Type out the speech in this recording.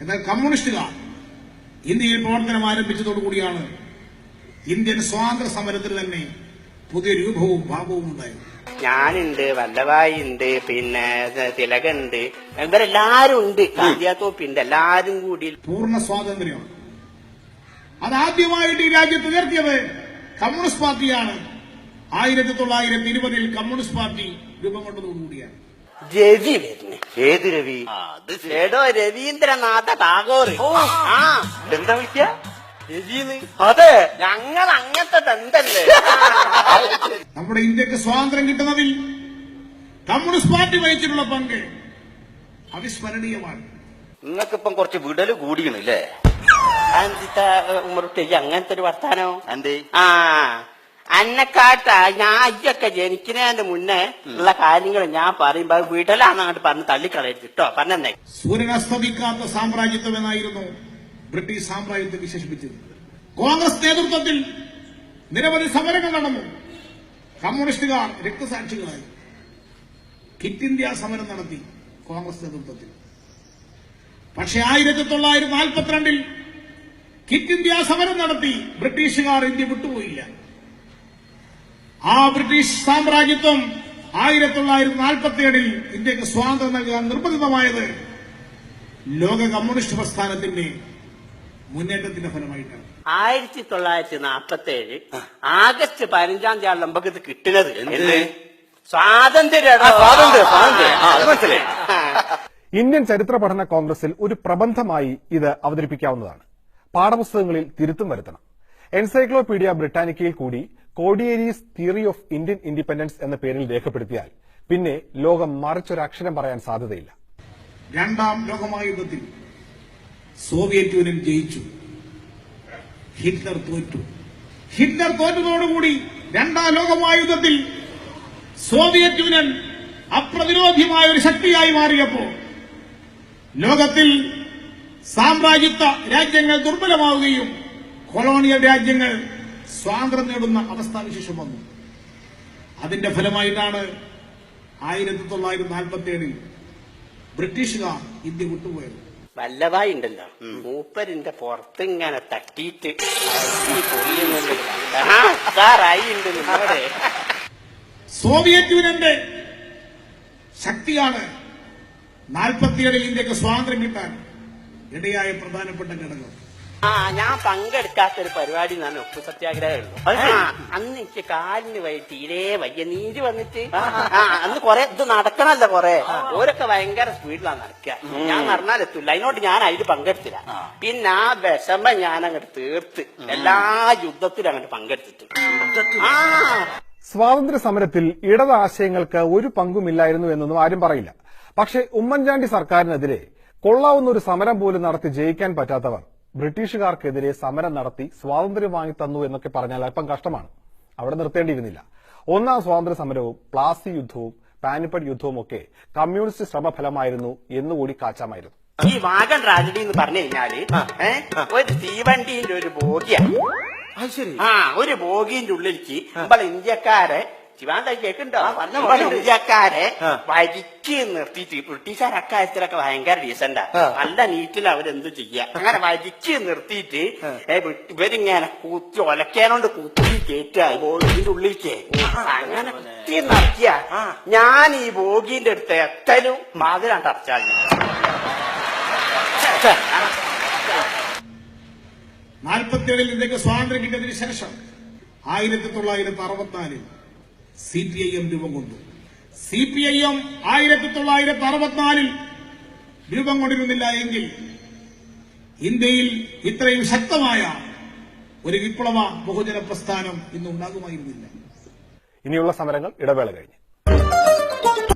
എന്നാൽ കമ്മ്യൂണിസ്റ്റുകാർ ഇന്ത്യയിൽ പ്രവർത്തനം ആരംഭിച്ചതോടുകൂടിയാണ് ഇന്ത്യൻ സ്വാതന്ത്ര്യ സമരത്തിൽ തന്നെ പുതിയ രൂപവും ഭാവവും ഉണ്ടായത്. ഞാനുണ്ട് വല്ലഭായി ഉണ്ട് പിന്നെ തിലകുണ്ട്. ഇവരെല്ലാരും ഉണ്ട് ഉണ്ട് എല്ലാരും കൂടി. പൂർണ സ്വാതന്ത്ര്യമാണ്. അതാദ്യമായിട്ട് ഈ രാജ്യത്ത് ഉയർത്തിയത് കമ്മ്യൂണിസ്റ്റ് പാർട്ടിയാണ്. ആയിരത്തി തൊള്ളായിരത്തി ഇരുപതിൽ കമ്മ്യൂണിസ്റ്റ് പാർട്ടി രൂപം കൊണ്ടതോടുകൂടിയാണ് രവി വരുന്നു. ഏത് രവി? എടോ രവീന്ദ്രനാഥ ടാഗോർ. ആ. എന്താ വിളിക്ക? രവിന്ന്. അതെ. ഞങ്ങൾ അങ്ങനത്തെ തന്തല്ലേ. നമ്മുടെ ഇന്ത്യയ്ക്ക് സ്വാതന്ത്ര്യം കിട്ടുന്നതിൽ കമ്മ്യൂണിസ്റ്റ് പാർട്ടി വഹിച്ചിട്ടുള്ള പങ്ക് അവിസ്മരണീയമാണ്. നിങ്ങൾക്കിപ്പം കുറച്ച് വിടൽ കൂടിയണല്ലേ? ഉമ്മറുട്ടേക്ക് അങ്ങനത്തെ ഒരു വർത്താനോ? എന്തേ? ആ. അന്നക്കാട്ട ഞാൻ അയ്യൊക്കെ ജനിക്കുന്നതിന്റെ മുന്നേ ഉള്ള കാര്യങ്ങൾ ഞാൻ പറയുമ്പോ അങ്ങോട്ട് പറഞ്ഞ് തള്ളിക്കളയരുത് കേട്ടോ. പറഞ്ഞേ സൂര്യനസ്തമിക്കാത്ത സാമ്രാജ്യത്വം എന്നായിരുന്നു ബ്രിട്ടീഷ് സാമ്രാജ്യത്തെ വിശേഷിപ്പിച്ചത്. കോൺഗ്രസ് നേതൃത്വത്തിൽ നിരവധി സമരങ്ങൾ നടന്നു. കമ്മ്യൂണിസ്റ്റുകാർ രക്തസാക്ഷികളായി. കിറ്റ് ഇന്ത്യ സമരം നടത്തി കോൺഗ്രസ് നേതൃത്വത്തിൽ. പക്ഷെ ആയിരത്തി തൊള്ളായിരത്തി നാൽപ്പത്തിരണ്ടിൽ കിറ്റ് ഇന്ത്യ സമരം നടത്തി ബ്രിട്ടീഷുകാർ ഇന്ത്യ വിട്ടുപോയില്ല. ആ ബ്രിട്ടീഷ് സാമ്രാജ്യത്വം ആയിരത്തി തൊള്ളായിരത്തി നാൽപ്പത്തിയേഴിൽ ഇന്ത്യയ്ക്ക് സ്വാതന്ത്ര്യം നൽകാൻ നിർബന്ധിതമായത് ലോക കമ്മ്യൂണിസ്റ്റ് പ്രസ്ഥാനത്തിന്റെ മുന്നേറ്റത്തിന്റെ ഫലമായിട്ടാണ്. ആയിരത്തി തൊള്ളായിരത്തി നാൽപ്പത്തി ഏഴ് ആഗസ്റ്റ് പതിനഞ്ചാം തീയതി നമുക്ക് ഇത് കിട്ടുന്നത്? സ്വാതന്ത്ര്യം. ഇന്ത്യൻ ചരിത്ര പഠന കോൺഗ്രസിൽ ഒരു പ്രബന്ധമായി ഇത് അവതരിപ്പിക്കാവുന്നതാണ്. പാഠപുസ്തകങ്ങളിൽ തിരുത്തും വരുത്തണം. എൻസൈക്ലോപീഡിയ ബ്രിട്ടാനിക്കയിൽ കൂടി Kodiyeri's theory of Indian independence എന്ന പേരിൽ രേഖപ്പെടുത്തിയാൽ പിന്നെ ലോകം മറിച്ചൊരക്ഷരം പറയാൻ സാധ്യതയില്ല. രണ്ടാം ലോകമഹായുദ്ധത്തിൽ സോവിയറ്റ് യൂണിയൻ ജയിച്ചു. ഹിറ്റ്ലർ തോറ്റു. ഹിറ്റ്ലർ തോറ്റതോടുകൂടി രണ്ടാം ലോകമഹായുദ്ധത്തിൽ സോവിയറ്റ് യൂണിയൻ അപ്രതിരോധ്യമായ ഒരു ശക്തിയായി മാറിയപ്പോൾ ലോകത്തിൽ സാമ്രാജ്യത്വ രാജ്യങ്ങൾ ദുർബലമാവുകയും കൊളോണിയൽ രാജ്യങ്ങൾ സ്വാതന്ത്ര്യം നേടുന്ന അവസ്ഥാവിശേഷം വന്നു. അതിന്റെ ഫലമായിട്ടാണ് ആയിരത്തി തൊള്ളായിരത്തി നാൽപ്പത്തി ഏഴിൽ ബ്രിട്ടീഷുകാർ ഇന്ത്യ വിട്ടുപോയത്. വല്ലതായിണ്ടല്ലോ മൂപ്പരിന്റെ പുറത്ത് ഇങ്ങനെ തട്ടിയിട്ട് സോവിയറ്റ് യൂണിയന്റെ ശക്തിയാണ് നാൽപ്പത്തിയേഴിൽ ഇന്ത്യയ്ക്ക് സ്വാതന്ത്ര്യം കിട്ടാൻ ഇടയായ പ്രധാനപ്പെട്ട ഘടകം. ആ ഞാൻ പങ്കെടുക്കാത്തൊരു പരിപാടി എന്നാണ് ഒപ്പ് സത്യാഗ്രഹമുള്ളു അന്ന് എനിക്ക് കാലിന് വയ്യ തീരെ വയ്യ നീര് വന്നിട്ട്. ആ അന്ന് കൊറേ ഇത് നടക്കണല്ലോ കൊറേ. ഓരൊക്കെ ഭയങ്കര സ്പീഡിലാണ് നടക്കുക ഞാൻ നടന്നാൽ എത്തില്ല അതിനോട് ഞാൻ അതിൽ പങ്കെടുത്തില്ല. പിന്നെ ആ വിഷമം ഞാൻ അങ്ങോട്ട് തീർത്ത് എല്ലാ യുദ്ധത്തിലും അങ്ങോട്ട് പങ്കെടുത്തിട്ടുണ്ട് ആ. സ്വാതന്ത്ര്യ സമരത്തിൽ ഇടത് ആശയങ്ങൾക്ക് ഒരു പങ്കുമില്ലായിരുന്നു എന്നൊന്നും ആരും പറയില്ല. പക്ഷേ ഉമ്മൻചാണ്ടി സർക്കാരിനെതിരെ കൊള്ളാവുന്ന ഒരു സമരം പോലും നടത്തി ജയിക്കാൻ പറ്റാത്തവർ ബ്രിട്ടീഷുകാർക്കെതിരെ സമരം നടത്തി സ്വാതന്ത്ര്യം വാങ്ങിത്തന്നു എന്നൊക്കെ പറഞ്ഞാൽ അല്പം കഷ്ടമാണ്. അവിടെ നിർത്തേണ്ടിയിരുന്നില്ല. ഒന്നാം സ്വാതന്ത്ര്യ സമരവും പ്ലാസി യുദ്ധവും പാനിപ്പട്ട് യുദ്ധവും ഒക്കെ കമ്മ്യൂണിസ്റ്റ് ശ്രമഫലമായിരുന്നു എന്നുകൂടി കാച്ചാമായിരുന്നു. ഈ വാഗൺ ട്രാജഡി എന്ന് പറഞ്ഞു കഴിഞ്ഞാൽ ഒരു തീവണ്ടിന്റെ ഒരു ബോഗിയാണ് ശരി. ആ ഒരു ബോഗിന്റെ ഉള്ളിലേക്ക് നമ്മൾ ഇന്ത്യക്കാരെ ശിവാന്ത വന്ന നമ്മളെ ഇന്ത്യക്കാരെ. വരിക്ക് നിർത്തിയിട്ട് ബ്രിട്ടീഷുകാർ അക്കാര്യത്തിലൊക്കെ ഭയങ്കര ഡീസന്റാ നല്ല നീറ്റിൽ അവരെന്ത് ചെയ്യാ? അങ്ങനെ വരിക്ക് നിർത്തിയിട്ട് ഇവരിങ്ങനെ കൂത്തി ഒലക്കാനോണ്ട് കുത്തി കയറ്റുക ബോഗിന്റെ ഉള്ളിലേക്ക് അങ്ങനെ കുത്തി നടത്തിയ ഞാൻ ഈ ബോഗിന്റെ അടുത്ത് എത്തലും മാതിരാണ്ട് അടച്ചാൽ നാൽപ്പത്തിയേഴിൽ ഇന്ത്യയ്ക്ക് സ്വാതന്ത്ര്യം കിട്ടിയതിനു ശേഷം ആയിരത്തി തൊള്ളായിരത്തി അറുപത്തിനാലിൽ സി പി ഐ എം രൂപം കൊണ്ടു. സി പി ഐ എം ആയിരത്തി തൊള്ളായിരത്തി അറുപത്തിനാലിൽ രൂപം കൊണ്ടിരുന്നില്ല എങ്കിൽ ഇന്ത്യയിൽ ഇത്രയും ശക്തമായ ഒരു വിപ്ലവ ബഹുജന പ്രസ്ഥാനം ഇന്നുണ്ടാകുമായിരുന്നില്ല. ഇനിയുള്ള സമരങ്ങൾ ഇടവേള കഴിഞ്ഞ്.